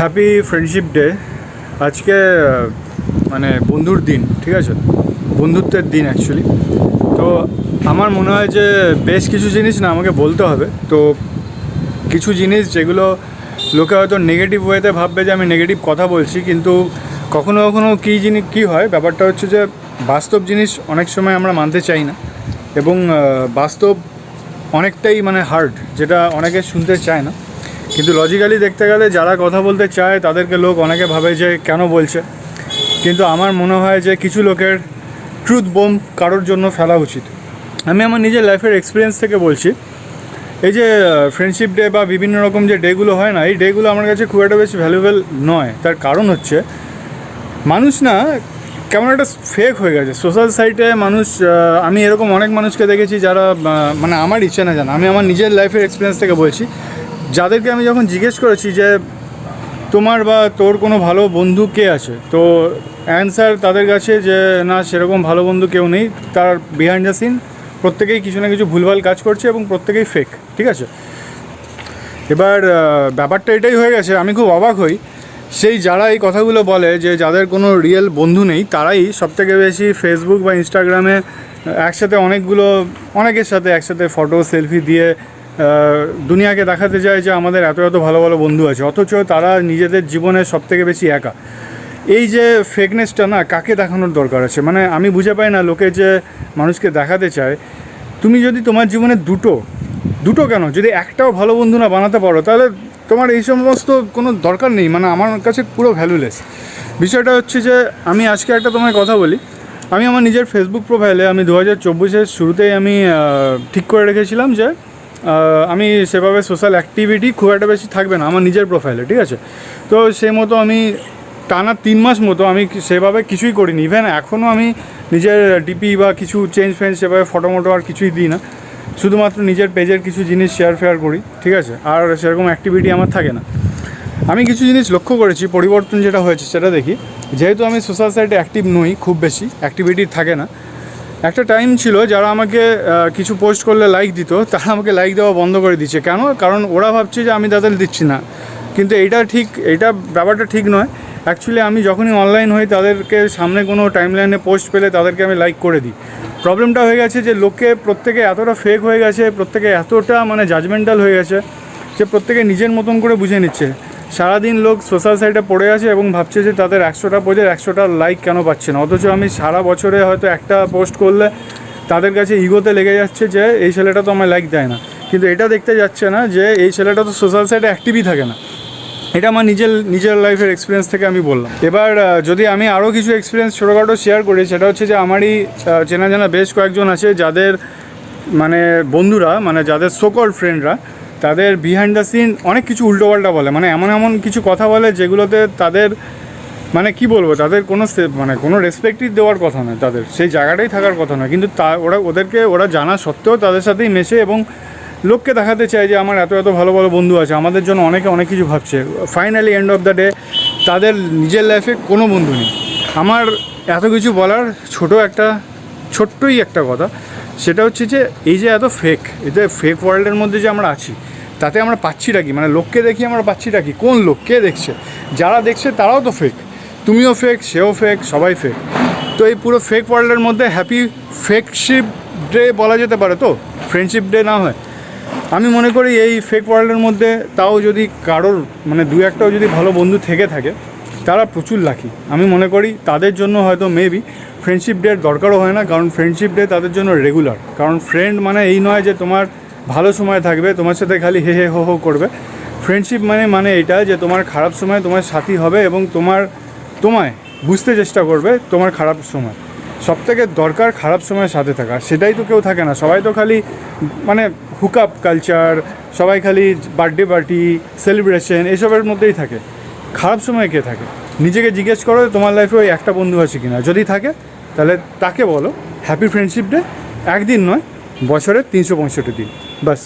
Happy friendship day আজকে মানে বন্ধুর দিন, ঠিক আছে? বন্ধুত্বের দিন অ্যাকচুয়ালি তো আমার মনে হয় যে বেশ কিছু জিনিস না আমাকে বলতে হবে। তো কিছু জিনিস যেগুলো লোকে হয়তো নেগেটিভ ওয়েতে ভাববে যে আমি নেগেটিভ কথা বলছি, কিন্তু কখনো কখনো কী জিনিস, কী হয়? ব্যাপারটা হচ্ছে যে বাস্তব জিনিস অনেক সময় আমরা মানতে চাই না। এবং বাস্তব অনেকটাই মানে হার্ড যেটা অনেকে শুনতে চায় না। কিন্তু লজিক্যালি দেখতে গেলে যারা কথা বলতে চায়, তাদেরকে লোক অনেকে ভাবে যে কেন বলছে। কিন্তু আমার মনে হয় যে কিছু লোকের ট্রুথ বোম কারোর জন্য ফেলা উচিত। আমি আমার নিজের লাইফের এক্সপিরিয়েন্স থেকে বলছি। এই যে ফ্রেন্ডশিপ ডে বা বিভিন্ন রকম যে ডেগুলো হয় না, এই ডেগুলো আমার কাছে খুব একটা বেশি ভ্যালুয়েবল নয়। তার কারণ হচ্ছে, মানুষ না কেমন একটা ফেক হয়ে গেছে। সোশ্যাল সাইটে মানুষ আমি এরকম অনেক মানুষকে দেখেছি যারা মানে আমার ইচ্ছে না জানা, আমি আমার নিজের লাইফের এক্সপিরিয়েন্স থেকে বলছি। যাদেরকে আমি যখন জিজ্ঞেস করেছি যে তোমার বা তোর কোনো ভালো বন্ধু কে আছে, তো অ্যান্সার তাদের কাছে যে না, সেরকম ভালো বন্ধু কেউ নেই। তার বিহাইন্ড দ্য সিন প্রত্যেকেই কিছু না কিছু ভুলভাল কাজ করছে এবং প্রত্যেকেই ফেক ঠিক আছে? এবার ব্যাপারটা এটাই হয়ে গেছে, আমি খুব অবাক হই। সেই যারা এই কথাগুলো বলে যে যাদের কোনো রিয়েল বন্ধু নেই, তারাই সবথেকে বেশি ফেসবুক বা ইনস্টাগ্রামে একসাথে অনেকগুলো, অনেকের সাথে একসাথে ফটো সেলফি দিয়ে দুনিয়াকে দেখাতে যায় যে আমাদের এত এত ভালো ভালো বন্ধু আছে, অথচ তারা নিজেদের জীবনে সবথেকে বেশি একা। এই যে ফেকনেসটা না, কাকে দেখানোর দরকার আছে? মানে আমি বুঝে পাই না লোকে যে মানুষকে দেখাতে চায়। তুমি যদি তোমার জীবনে দুটো দুটো কেন? যদি একটাও ভালো বন্ধু না বানাতে পারো, তাহলে তোমার এই সমস্ত কোনো দরকার নেই। মানে আমার কাছে পুরো ভ্যালুলেস বিষয়টা হচ্ছে যে, আমি আজকে একটা তোমায় কথা বলি। আমি আমার নিজের ফেসবুক প্রোফাইলে আমি দু হাজার চব্বিশের শুরুতেই আমি ঠিক করে রেখেছিলাম যে আমি সেভাবে সোশ্যাল অ্যাক্টিভিটি খুব একটা বেশি থাকবে না, আমার নিজের প্রোফাইলে ঠিক আছে? তো সেই মতো আমি টানা তিন মাস মতো আমি সেভাবে কিছুই করিনি ইভেন এখনও আমি নিজের ডিপি বা কিছু চেঞ্জ ফেঞ্জ সেভাবে ফটো মোটো আর কিছুই দিই না, শুধুমাত্র নিজের পেজের কিছু জিনিস শেয়ার ফেয়ার করি, ঠিক আছে? আর সেরকম অ্যাক্টিভিটি আমার থাকে না। আমি কিছু জিনিস লক্ষ্য করেছি, পরিবর্তন যেটা হয়েছে সেটা দেখি, যেহেতু আমি সোশ্যাল সাইটে অ্যাক্টিভ নই খুব বেশি অ্যাক্টিভিটি থাকে না একটা টাইম ছিল যারা আমাকে কিছু পোস্ট করলে লাইক দিত, তারা আমাকে লাইক দেওয়া বন্ধ করে দিচ্ছে কেন? কারণ ওরা ভাবছে যে আমি তাদের দিচ্ছি না। কিন্তু এইটা ঠিক এইটা ব্যাপারটা ঠিক নয়। অ্যাকচুয়ালি আমি যখনই অনলাইন হই, তাদেরকে সামনে কোনো টাইম লাইনে পোস্ট পেলে তাদেরকে আমি লাইক করে দিই। প্রবলেমটা হয়ে গেছে যে লোকে প্রত্যেকে এতটা ফেক হয়ে গেছে, প্রত্যেকে এতটা মানে জাজমেন্টাল হয়ে গেছে, যে প্রত্যেকে নিজের মতন করে বুঝে নিচ্ছে। সারাদিন লোক সোশ্যাল সাইটে পড়ে আছে এবং ভাবছে যে তাদের একশোটা পোজের একশোটা লাইক কেন পাচ্ছে না। অথচ আমি সারা বছরে হয়তো একটা পোস্ট করলে তাদের কাছে ইগোতে লেগে যাচ্ছে যে, এই ছেলেটা তো আমায় লাইক দেয় না। কিন্তু এটা দেখতে যাচ্ছে না যে, এই ছেলেটা তো সোশ্যাল সাইটে অ্যাক্টিভই থাকে না। এটা আমার নিজের নিজের লাইফের এক্সপিরিয়েন্স থেকে আমি বললাম। এবার যদি আমি আরও কিছু এক্সপিরিয়েন্স ছোটোখাটো শেয়ার করি, সেটা হচ্ছে যে আমারই চেনা জানা বেশ কয়েকজন আছে যাদের মানে বন্ধুরা মানে যাদের সোকল ফ্রেন্ডরা তাদের বিহাইন্ড দ্য সিন অনেক কিছু উল্টোপাল্টা বলে মানে এমন এমন কিছু কথা বলে যেগুলোতে তাদের মানে কি বলব, তাদের কোনো মানে কোনো রেসপেক্টই দেওয়ার কথা নয় তাদের, সেই জায়গাটাই থাকার কথা নয়। কিন্তু তা, ওরা, ওদেরকে ওরা জানা সত্ত্বেও তাদের সাথেই মেশে এবং লোককে দেখাতে চায় যে আমার এত এত ভালো ভালো বন্ধু আছে, আমাদের জন্য অনেকে অনেক কিছু ভাবছে। Finally end of the day তাদের নিজের লাইফে কোনো বন্ধু নেই। আমার এত কিছু বলার ছোট একটা, ছোট্টই একটা কথা, সেটা হচ্ছে যে এই যে এত ফেক এতে ফেক ওয়ার্ল্ডের মধ্যে যে আমরা আছি তাতে আমরা পাচ্ছিটা কি? মানে লোককে দেখি আমরা পাচ্ছিটা কি? কোন লোক? কে দেখছে? যারা দেখছে তারাও তো ফেক তুমিও ফেক সেও ফেক সবাই ফেক তো এই পুরো ফেক ওয়ার্ল্ডের মধ্যে হ্যাপি ফেকশিপ ডে বলা যেতে পারে তো? ফ্রেন্ডশিপ ডে না হয়। আমি মনে করি এই ফেক ওয়ার্ল্ডের মধ্যে তাও যদি কারোর মানে দু একটাও যদি ভালো বন্ধু থেকে থাকে, তারা প্রচুর লাকি আমি মনে করি তাদের জন্য হয়তো মেবি ফ্রেন্ডশিপ ডের দরকারও হয় না, কারণ ফ্রেন্ডশিপ ডে তাদের জন্য রেগুলার কারণ ফ্রেন্ড মানে এই নয় যে তোমার ভালো সময় থাকবে, তোমার সাথে খালি হে হে হো হো করবে। ফ্রেন্ডশিপ মানে মানে এটা যে তোমার খারাপ সময় তোমার সাথী হবে এবং তোমার, তোমায় বুঝতে চেষ্টা করবে তোমার খারাপ সময়। সব থেকে দরকার খারাপ সময়ের সাথে থাকা, সেটাই তো কেউ থাকে না। সবাই তো খালি মানে হুক আপ কালচার সবাই খালি বার্থডে পার্টি সেলিব্রেশন এসবের মধ্যেই থাকে। খারাপ সময় কে থাকে? নিজেকে জিজ্ঞেস করো তোমার লাইফে ওই একটা বন্ধু আছে কিনা। যদি থাকে, তাহলে তাকে বলো। হ্যাপি ফ্রেন্ডশিপ ডে একদিন নয় বছরে তিনশো পঁয়ষট্টি দিন বাস